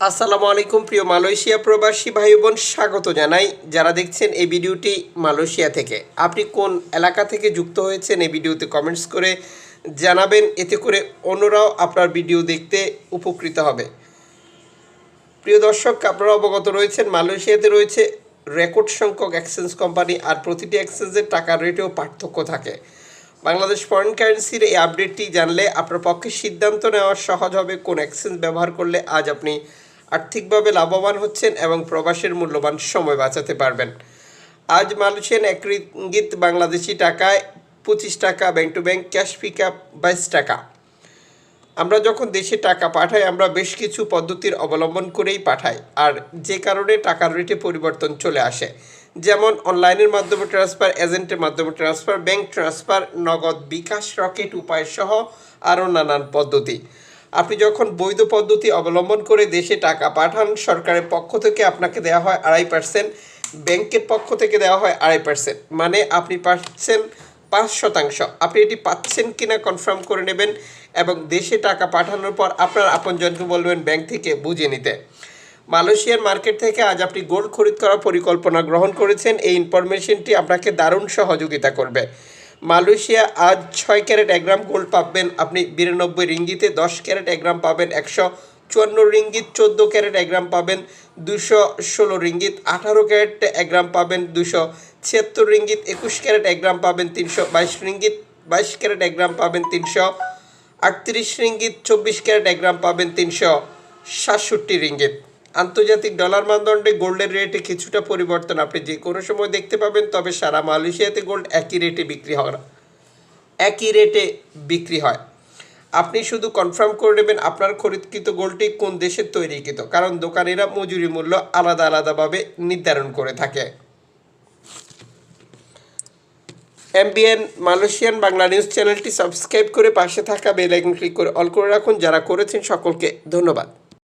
আসসালামু আলাইকুম প্রিয় মালয়েশিয়া প্রবাসী ভাই বোন স্বাগত জানাই যারা দেখছেন এই ভিডিওটি মালয়েশিয়া থেকে। আপনি কোন এলাকা থেকে যুক্ত হয়েছেন এই ভিডিওতে কমেন্টস করে জানাবেন, এতে করে অন্যরাও আপনার ভিডিও দেখতে উপকৃত হবে। প্রিয় দর্শক, আপনারা অবগত রয়েছেন, মালয়েশিয়াতে রয়েছে রেকর্ড সংখ্যক এক্সচেঞ্জ কোম্পানি আর প্রতিটি এক্সচেঞ্জের টাকার রেটেও পার্থক্য থাকে। বাংলাদেশ ফরেন কারেন্সির এই আপডেটটি জানলে আপনার পক্ষে সিদ্ধান্ত নেওয়া সহজ হবে, কোন এক্সচেঞ্জ ব্যবহার করলে আজ আপনি আর্থিকভাবে লাভবান হচ্ছেন এবং প্রবাসের মূল্যবান সময় বাঁচাতে পারবেন। আজ মালয়েশিয়ান এক বাংলাদেশি টাকায় পঁচিশ টাকা bank to bank cash pick up বাইশ টাকা। আমরা যখন দেশে টাকা পাঠাই, আমরা বেশ কিছু পদ্ধতির অবলম্বন করেই পাঠাই, আর যে কারণে টাকার রেটে পরিবর্তন চলে আসে। যেমন অনলাইনের মাধ্যমে ট্রান্সফার, এজেন্টের মাধ্যমে ট্রান্সফার, ব্যাংক ট্রান্সফার, নগদ বিকাশ, রকেট, উপায় সহ আরও নানান পদ্ধতি। আপনি যখন বৈধ পদ্ধতি অবলম্বন করে দেশে টাকা পাঠান, সরকারের পক্ষ থেকে আপনাকে দেওয়া হয় আড়াই পার্সেন্ট, ব্যাংকের পক্ষ থেকে দেওয়া হয় আড়াই পার্সেন্ট। মানে আপনি পাচ্ছেন পাঁচ শতাংশ। আপনি এটি পাচ্ছেন কিনা কনফার্ম করে নেবেন এবং দেশে টাকা পাঠানোর পর আপনার আপনজনকে বলবেন ব্যাংক থেকে বুঝে নিতে। মালয়েশিয়ার মার্কেট থেকে আজ আপনি গোল্ড খরিদ করার পরিকল্পনা গ্রহণ করেছেন। এই ইনফরমেশনটি আপনাকে দারুণ সহযোগিতা করবে। মালয়েশিয়া আজ ছয় ক্যারেট এক গ্রাম গোল্ড পাবেন। আপনি বিরানব্বই রিঙ্গিতে দশ ক্যারেট এক গ্রাম পাবেন। একশো চুয়ান্ন রিঙ্গিত চোদ্দ ক্যারেট এক গ্রাম পাবেন। দুশো ষোলো রিঙ্গিত আঠারো ক্যারেট এক গ্রাম পাবেন। দুশো ছিয়াত্তর রিঙ্গিত একুশ ক্যারেট এক গ্রাম পাবেন। তিনশো বাইশ রিঙ্গিত বাইশ ক্যারেট এক গ্রাম পাবেন। তিনশো আটত্রিশ রিঙ্গিত চব্বিশ ক্যারেট এক গ্রাম পাবেন। তিনশো সাতষট্টি রিঙ্গিত। আন্তর্জাতিক ডলার মানদণ্ডে গোল্ডের রেটে কিছুটা পরিবর্তন আপনি যে কোনো সময় দেখতে পাবেন, তবে সারা মালয়েশিয়াতে গোল্ড একই রেটে বিক্রি হয় একই রেটে বিক্রি হয়। আপনি শুধু কনফার্ম করে নেবেন আপনার খরিদকৃত গোল্ডটি কোন দেশের তৈরিকৃত, কারণ দোকানিরা মজুরি মূল্য আলাদা আলাদাভাবে নির্ধারণ করে থাকে। এমবিএন মালয়েশিয়ান বাংলা নিউজ চ্যানেলটি সাবস্ক্রাইব করে পাশে থাকা বেল আইকন ক্লিক করে অল করে রাখুন। যারা করেছেন সকলকে ধন্যবাদ।